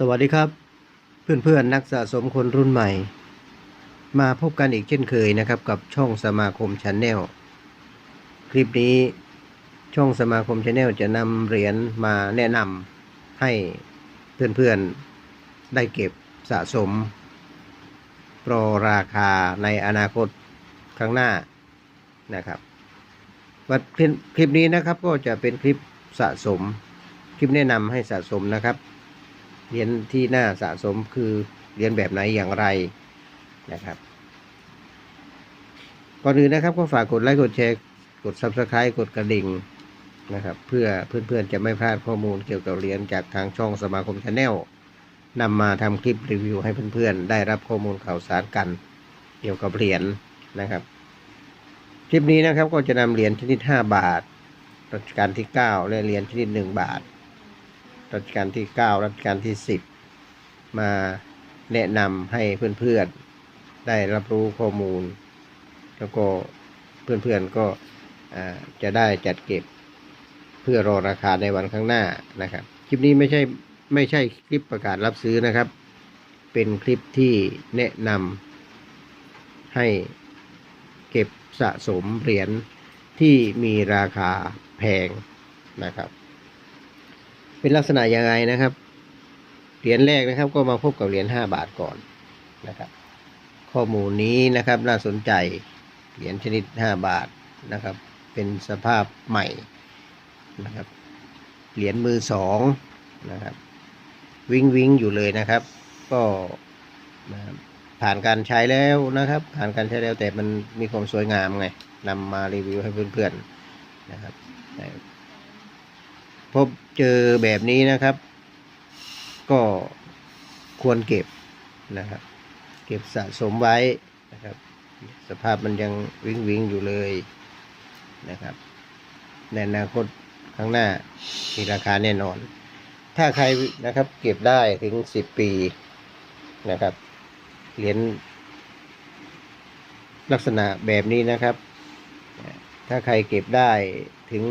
สวัสดีครับ เพื่อนๆนนักสะสมคนรุ่นใหม่ มาพบกันอีกเช่นเคยนะครับกับช่องสมาคมชาแนลคลิปนี้ช่องสมาคมชาแนลจะนำเหรียญมาแนะนำให้เพื่อนๆได้เก็บสะสมรอราคาในอนาคตข้างหน้านะครับวัดคลิปนี้นะครับก็จะเป็นคลิปสะสม คลิปแนะนำให้สะสมนะครับ เหรียญที่น่าสะสมคือเหรียญแบบไหนอย่างไรนะครับก่อนอื่นนะครับก็ฝากกดไลค์กดแชร์กด Subscribe กดกระดิ่งนะครับเพื่อเพื่อนๆจะไม่พลาดข้อมูลเกี่ยวกับเหรียญจากทางช่องสมาคมชาแนลนำมาทำคลิปรีวิวให้เพื่อนๆ ได้รับข้อมูลข่าวสารกัน เกี่ยวกับเหรียญนะครับ คลิปนี้นะครับก็จะนำเหรียญชนิด 5 บาทรัชกาลที่ 9 และเหรียญชนิด 1 บาท รัชกาลที่ 9 รัชกาลที่ 10 มาแนะนำให้เพื่อนๆ ได้รับรู้ข้อมูล แล้วก็เพื่อนๆก็อ่าจะได้จัดเก็บเพื่อรอราคาในวันข้างหน้านะครับ คลิปนี้ไม่ใช่ไม่ใช่คลิปประกาศรับซื้อนะครับ เป็นคลิปที่แนะนำให้เก็บสะสมเหรียญที่มีราคาแพงนะครับ เป็นลักษณะยังไงนะครับ เหรียญแรกนะครับ ก็มาพบกับเหรียญ5บาทก่อนนะครับ ข้อมูลนี้นะครับน่าสนใจ เหรียญชนิด 5 บาทนะครับ เป็นสภาพใหม่นะครับ เหรียญมือสองนะครับ วิ่งวิ่งอยู่เลยนะครับ ก็นะครับผ่านการใช้แล้วนะครับ ผ่านการใช้แล้วแต่มันมีความสวยงามไงนำมารีวิวให้เพื่อนๆนะครับพบ เจอแบบนี้นะครับ ก็ควรเก็บนะครับ เก็บสะสมไว้นะครับ สภาพมันยังวิ่งวิงอยู่เลยนะครับในอนาคตข้างหน้ามีราคาแน่นอน ถ้าใครนะครับเก็บได้ถึงสิบปีนะครับเหรียญลักษณะแบบนี้นะครับ ถ้าใครเก็บได้ถึง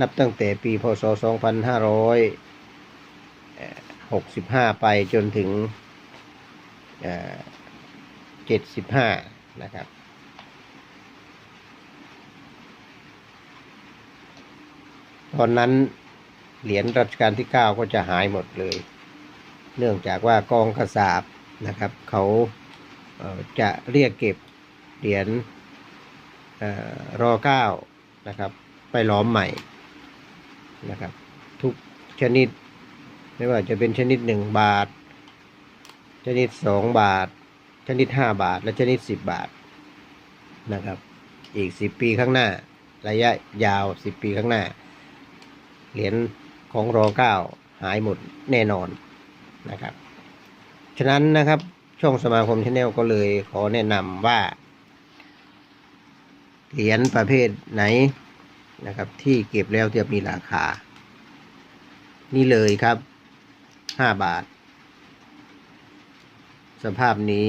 นับตั้งแต่ปีพศ 2565 ไปจนถึง 75 นะครับ ตอนนั้นเหรียญรัชกาลที่ 9 ก็จะหายหมดเลย เนื่องจากว่ากองกระสาบนะครับ เขาจะเรียกเก็บเหรียญเอ่อรอ9นะครับ ไปล้อมใหม่ นะครับ ทุกชนิด ไม่ว่าจะเป็นชนิดหนึ่งบาท ชนิดสองบาท ชนิดห้าบาท และชนิดสิบบาทนะครับ อีกสิบปีข้างหน้า ระยะยาวสิบปีข้างหน้า เหรียญของรอเก้าหายหมดแน่นอนนะครับ ฉะนั้นนะครับช่องสมาคมชาแนลก็เลยขอแนะนำว่า เหรียญประเภทไหน นะครับ ที่เก็บแล้วจะมีราคา นี่เลยครับห้าบาท สภาพนี้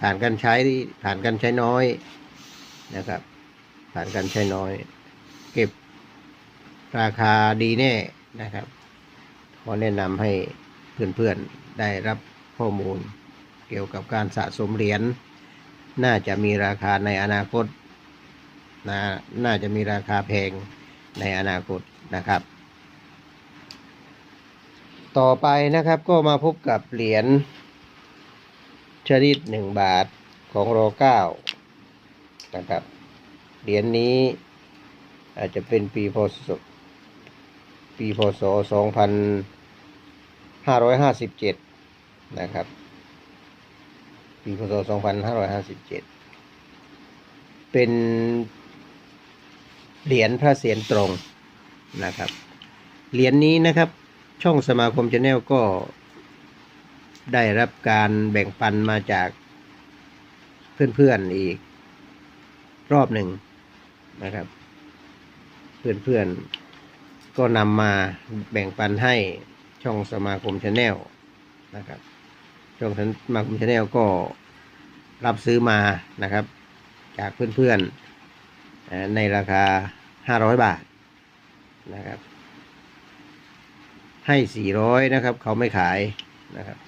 ผ่านการใช้ผ่านการใช้น้อยนะครับผ่านการใช้น้อย เก็บราคาดีแน่นะครับ ขอแนะนำให้เพื่อนๆได้รับข้อมูลเกี่ยวกับการสะสมเหรียญน่าจะมีราคาในอนาคต น่าน่าจะมีราคาแพงในอนาคตนะครับ ต่อไปนะครับก็มาพบกับเหรียญชนิดหนึ่งบาทของรเก้านะครับ เหรียญนี้อาจจะเป็นปีพศปีพศสองพันห้าร้อยห้าสิบเจ็ดนะครับ ปีพศสองพันห้าร้อยห้าสิบเจ็ดเป็น เหรียญพระเศียรตรงนะครับ เหรียญนี้นะครับช่องสมาคมชาแนลก็ได้รับการแบ่งปันมาจากเพื่อนๆอีกรอบหนึ่งนะครับ เพื่อนๆก็นำมาแบ่งปันให้ช่องสมาคมชาแนลนะครับช่องสมาคมชาแนลก็รับซื้อมานะครับ จากเพื่อนๆ ในราคา 500 บาทนะครับ ให้สี่ร้อยนะครับ เขาไม่ขายนะครับ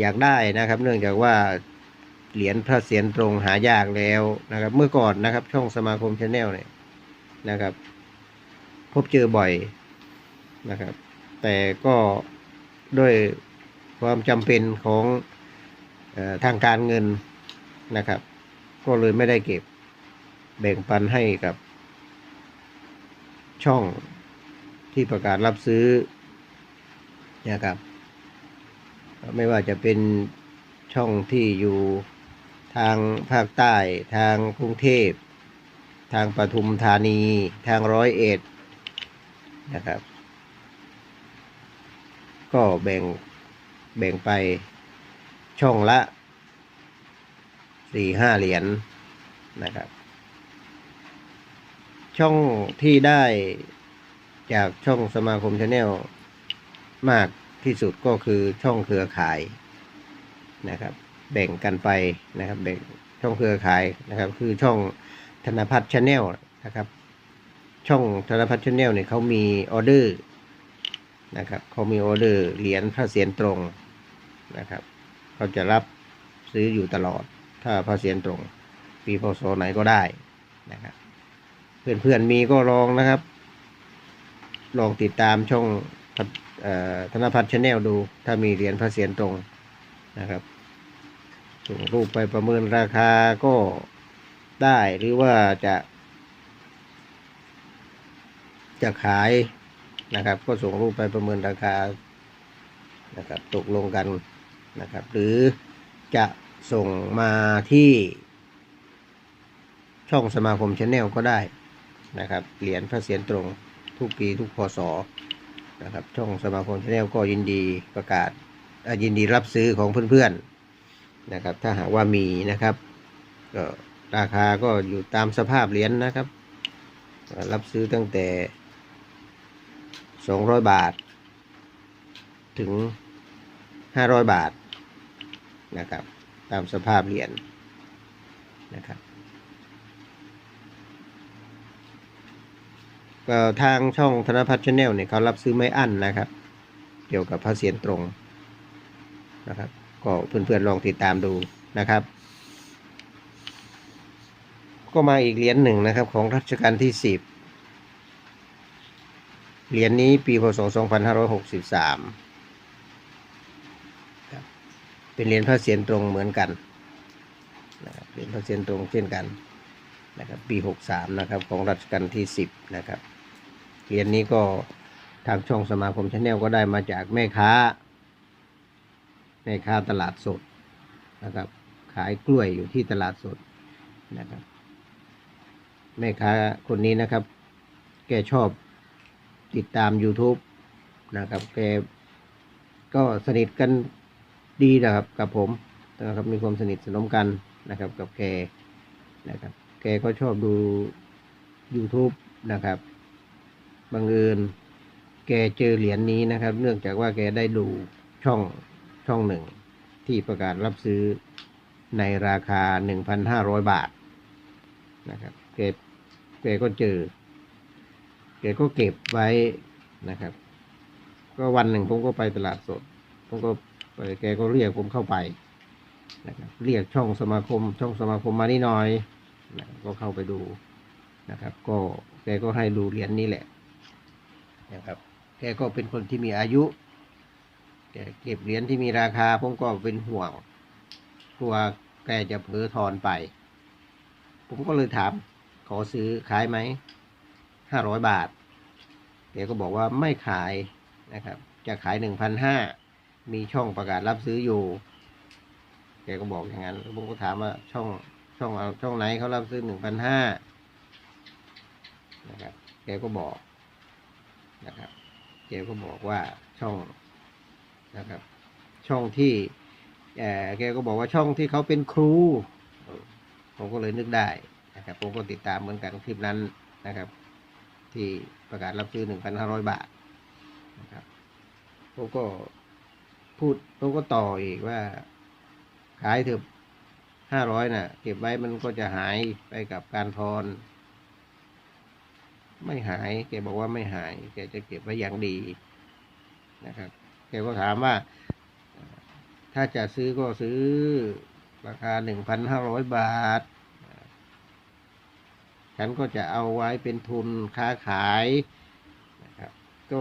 อยากได้นะครับ เนื่องจากว่าเหรียญพระเศียรตรงหายากแล้วนะครับ เมื่อก่อนนะครับ ช่องสมาคมชาแนลเนี่ยนะครับ พบเจอบ่อยนะครับ แต่ก็ด้วยความจำเป็นของออทางการเงินนะครับ ก็เลยไม่ได้เก็บ แบ่งปันให้กับ ช่องที่ประกาศรับซื้อนะครับ ไม่ว่าจะเป็นช่องที่อยู่ทางภาคใต้ทางกรุงเทพ ทางปทุมธานีทางร้อยเอ็ดนะครับ ก็แบ่งแบ่งไปช่องละสี่ห้าเหรียญนะครับ ช่องที่ได้จากช่องสมาคมชาแนลมากที่สุดก็คือช่องเครือข่ายนะครับ แบ่งกันไปนะครับแบ่งช่องเครือข่ายนะครับ คือช่องธนพัฒน์ชาแนลนะครับ ช่องธนพัฒน์ชาแนลเนี่ยเขามีออเดอร์นะครับเขามีออเดอร์เหรียญพระเศียรตรงนะครับเขาจะรับซื้ออยู่ตลอดถ้าพระเศียรตรง ปีพศไหนก็ได้นะครับ เพื่อนๆมีก็ลองนะครับ ลองติดตามช่องธนพัฒน์ชาแนลดู ถ้ามีเหรียญพระเศียรตรงนะครับส่งรูปไปประเมินราคาก็ได้หรือว่าจะ จะขายนะครับ ก็ส่งรูปไปประเมินราคานะครับตกลงกันนะครับ หรือจะส่งมาที่ช่องสมาคมชาแนลก็ได้ นะครับเหรียญพระเศียรตรงทุกปีทุกพศนะครับช่องสมาคมชาแนลก็ยินดีประกาศยินดีรับซื้อของเพื่อนๆนะครับ ถ้าหากว่ามีนะครับก็ราคาก็อยู่ตามสภาพเหรียญนะครับ รับซื้อตั้งแต่ 200 บาท ถึง 500 บาทนะครับ ตามสภาพเหรียญนะครับ ทางช่องธนพัฒน์ชาแนลเนี่ยเขารับซื้อไม่อั้นนะครับ เกี่ยวกับพระเศียรตรงนะครับ ก็เพื่อนๆลองติดตามดูนะครับ ก็มาอีกเหรียญหนึ่งนะครับ ของรัชกาลที่สิบเหรียญนี้ปีพศ 2563ครับเป็นเหรียญพระเศียรตรงเหมือนกันนะครับเหรียญพระเศียรตรงเช่นกันนะครับปี 63 นะครับ ของรัชกาลที่ 10 นะครับ เหรียญนี้ก็ทางช่องสมาคมชาแนลก็ได้มาจากแม่ค้า แม่ค้าตลาดสดนะครับ ขายกล้วยอยู่ที่ตลาดสดนะครับ แม่ค้าคนนี้นะครับ แกชอบติดตาม YouTube นะครับ แกก็สนิทกันดีนะครับกับผมนะครับมีความสนิทสนมกันนะครับกับแกนะครับ แกก็ชอบดู YouTube นะครับ บังเอิญแกเจอเหรียญนี้นะครับ เนื่องจากว่าแกได้ดูช่องช่องหนึ่ง ที่ประกาศรับซื้อในราคา 1,500 บาทนะครับแกแกก็เจอ แกก็เก็บไว้นะครับ ก็วันหนึ่งผมก็ไปตลาดสด ผมก็ไปแกก็เรียกผมเข้าไปนะครับเรียกช่องสมาคม ช่องสมาคมมานี่หน่อยนะก็เข้าไปดูนะครับ ก็แกก็ให้ดูเหรียญนี้แหละ นะครับ แกก็เป็นคนที่มีอายุแกเก็บเหรียญที่มีราคาผมก็เป็นห่วงกลัวแกจะเผลอทอนไป ผมก็เลยถามขอซื้อขายไหมห้าร้อยบาทแกก็บอกว่าไม่ขายนะครับ จะขายหนึ่งพันห้ามีช่องประกาศรับซื้ออยู่แกก็บอกอย่างนั้นแล้วผมก็ถามว่าช่องช่องเอาช่องไหนเขารับซื้อหนึ่งพันห้านะครับแกก็บอก นะครับแกก็บอกว่าช่องนะครับ ช่องที่แกก็บอกว่าช่องที่เขาเป็นครู ผมก็เลยนึกได้นะครับผมก็ติดตามเหมือนกันคลิปนั้นนะครับ ที่ประกาศรับซื้อหนึ่งพันห้าร้อยบาทนะครับผมก็พูดผมก็ต่ออีกว่า ขายเถอะห้าร้อยน่ะ เก็บไว้มันก็จะหายไปกับการทอน ไม่หาย แกบอกว่าไม่หาย แกจะเก็บไว้อย่างดีนะครับ แกก็ถามว่า ถ้าจะซื้อก็ซื้อราคาหนึ่งพันห้าร้อยบาท ฉันก็จะเอาไว้เป็นทุนค้าขายนะครับ ก็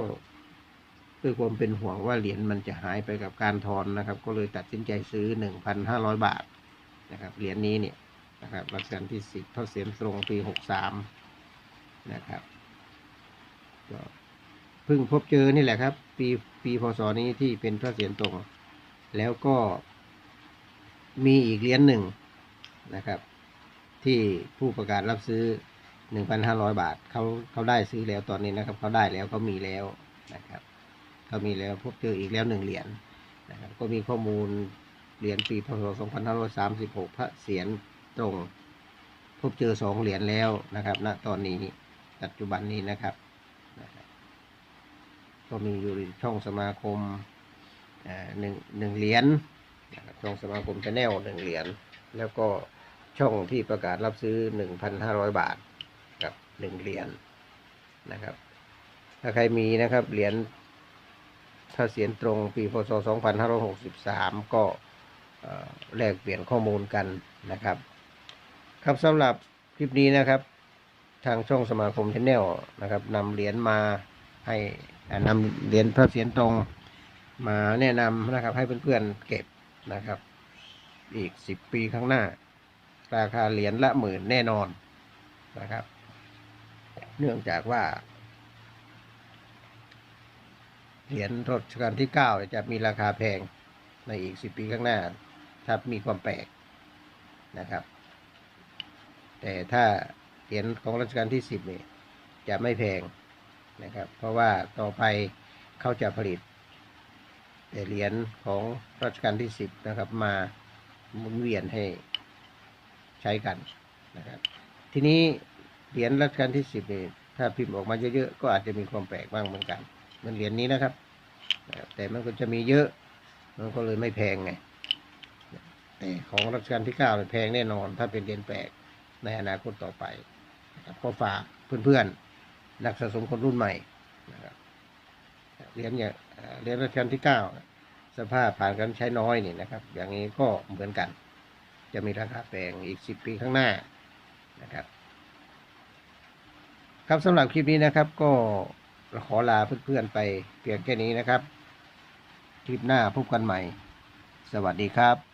ด้วยความเป็นห่วงว่าเหรียญมันจะหายไปกับการทอนนะครับ ก็เลยตัดสินใจซื้อหนึ่งพันห้าร้อยบาทนะครับ เหรียญนี้เนี่ยนะครับรัชกาลที่สิบทศเสียนตรงปีหกสามนะครับ ก็ เพิ่งพบเจอนี่แหละครับ ปีปีพศนี้ที่เป็นพระเศียรตรง แล้วก็มีอีกเหรียญหนึ่งนะครับ ที่ผู้ประกาศรับซื้อ 1,500 บาทเขาเขาได้ซื้อแล้วตอนนี้นะครับเขาได้แล้วเขามีแล้วนะครับเขามีแล้วพบเจออีกแล้วหนึ่งเหรียญนะครับก็มีข้อมูลเหรียญปีพศ 2536 พระเศียรตรง พบเจอสองเหรียญแล้วนะครับณตอนนี้ปัจจุบันนี้นะครับ ก็มีอยู่ช่องสมาคมอ่าหนึ่งหนึ่งเหรียญช่องสมาคมชาแนลหนึ่งเหรียญแล้วก็ช่องที่ประกาศรับซื้อหนึ่งพันห้าร้อยบาทกับหนึ่งเหรียญนะครับ ถ้าใครมีนะครับเหรียญถ้าเสียนตรงปีพศสองพันห้าร้อยหกสิบสามก็แลกเปลี่ยนข้อมูลกันนะครับ ครับสำหรับคลิปนี้นะครับ ทางช่องสมาคมชาแนลนะครับนำเหรียญมาให้ นำเหรียญพระเศียรตรงมาแนะนำนะครับ ให้เพื่อนๆเก็บนะครับ อีกสิบปีข้างหน้า ราคาเหรียญละหมื่นแน่นอนนะครับ เนื่องจากว่าเหรียญรัชกาลที่เก้าจะมีราคาแพงในอีกสิบปีข้างหน้าถ้ามีความแปลกนะครับ แต่ถ้าเหรียญของรัชกาลที่สิบนี่จะไม่แพง นะครับ เพราะว่าต่อไปเขาจะผลิตเหรียญของรัชกาลที่สิบนะครับมาหมุนเวียนให้ใช้กันนะครับ ทีนี้เหรียญรัชกาลที่สิบนี่ถ้าพิมพ์ออกมาเยอะๆก็อาจจะมีความแปลกบ้างเหมือนกันเหมันเหรียญนี้นะครับ แต่มันก็จะมีเยอะมันก็เลยไม่แพงไงแต่ของรัชกาลที่เก้าเนี่ยแพงแน่นอน ถ้าเป็นเหรียญแปลกในอนาคตต่อไปก็ฝากเพื่อนๆ นักสะสมคนรุ่นใหม่นะครับเหรียญอย่างเหรียญรัชกาลที่เก้าสภาพผ่านการใช้น้อยนี่นะครับ อย่างนี้ก็เหมือนกัน จะมีราคาแพงอีกสิบปีข้างหน้านะครับ ครับสำหรับคลิปนี้นะครับก็ขอลาเพื่อนๆไปเพียงแค่นี้นะครับ คลิปหน้าพบกันใหม่ สวัสดีครับ